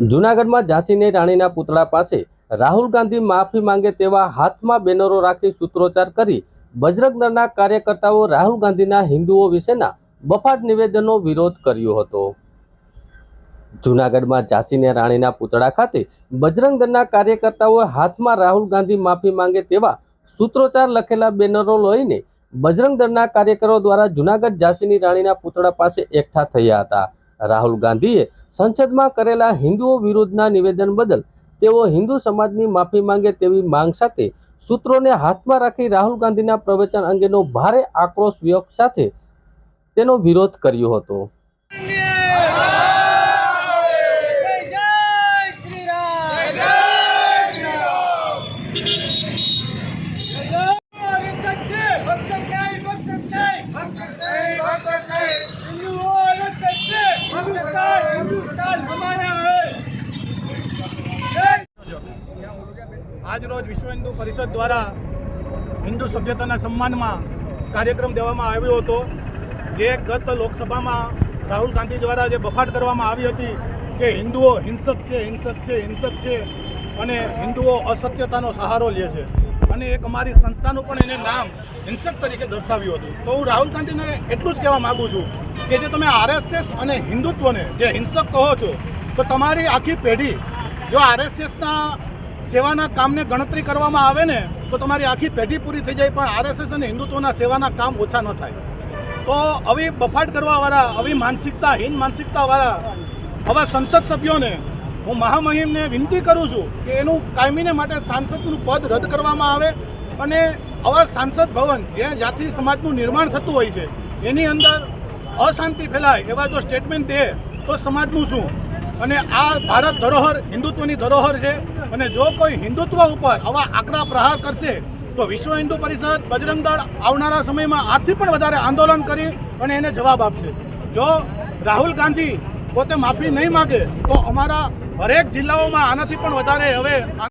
જૂનાગઢમાં ઝાંસીની રાણીના પુતળા પાસે રાહુલ ગાંધી માફી માંગે તેવા હાથમાં બેનરો રાખી સૂત્રોચ્ચાર કરી બજરંગ દળના કાર્યકર્તાઓ રાહુલ ગાંધીના હિન્દુઓ વિશેના બફાટ નિવેદનનો વિરોધ કર્યો હતો. જૂનાગઢમાં ઝાંસીને રાણીના પુતળા ખાતે બજરંગ દળના કાર્યકર્તાઓએ હાથમાં રાહુલ ગાંધી માફી માંગે તેવા સૂત્રોચ્ચાર લખેલા બેનરો લઈને બજરંગ દળના કાર્યકરો દ્વારા જૂનાગઢ ઝાંસીની રાણીના પુતળા પાસે એકઠા થયા હતા. રાહુલ ગાંધીએ સંસદમાં કરેલા હિન્દુઓ વિરુદ્ધના નિવેદન બદલ તેઓ હિન્દુ સમાજની માફી માંગે તેવી માંગ સાથે સૂત્રોને હાથમાં રાખી રાહુલ ગાંધીના પ્રવચન અંગેનો ભારે આક્રોશ વ્યક્ત સાથે તેનો વિરોધ કર્યો હતો. રોજ વિશ્વ હિન્દુ પરિષદ દ્વારા હિન્દુ સભ્યતાના સન્માનમાં કાર્યક્રમ દેવામાં આવ્યો હતો. જે ગત લોકસભામાં રાહુલ ગાંધી દ્વારા જે બફાટ કરવામાં આવી હતી કે હિન્દુઓ હિંસક છે હિંસક છે હિંસક છે અને હિન્દુઓ અસત્યતાનો સહારો લે છે. અને એક અમારી સંસ્થાનું પણ એને નામ હિંસક તરીકે દર્શાવ્યું હતું. તો હું રાહુલ ગાંધીને એટલું જ કહેવા માગું છું કે જે તમે આરએસએસ અને હિન્દુત્વને જે હિંસક કહો છો, તો તમારી આખી પેઢી, જો આરએસએસના સેવાના કામને ગણતરી કરવામાં આવે ને, તો તમારી આખી પેઢી પૂરી થઈ જાય, પણ આરએસએસ અને હિન્દુત્વના સેવાના કામ ઓછા ન થાય. તો આવી બફાટ કરવાવાળા, આવી માનસિકતા, હીન માનસિકતાવાળા, આવા સંસદ સભ્યોને હું મહામહિમને વિનંતી કરું છું કે એનું કાયમીને માટે સાંસદનું પદ રદ કરવામાં આવે અને આવા સાંસદ ભવન જ્યાં જ્યાંથી સમાજનું નિર્માણ થતું હોય છે, એની અંદર અશાંતિ ફેલાય એવા જો સ્ટેટમેન્ટ દે, તો સમાજનું શું? અને આ ભારત ધરોહર, હિન્દુત્વની ધરોહર છે. અને જો કોઈ હિન્દુત્વ ઉપર આવા આકરા પ્રહાર કરશે, તો વિશ્વ હિન્દુ પરિષદ બજરંગ દળ આવનારા સમયમાં આથી પણ વધારે આંદોલન કરી અને એને જવાબ આપશે. જો રાહુલ ગાંધી પોતે માફી નહીં માગે, તો અમારા હરેક જિલ્લાઓમાં આનાથી પણ વધારે હવે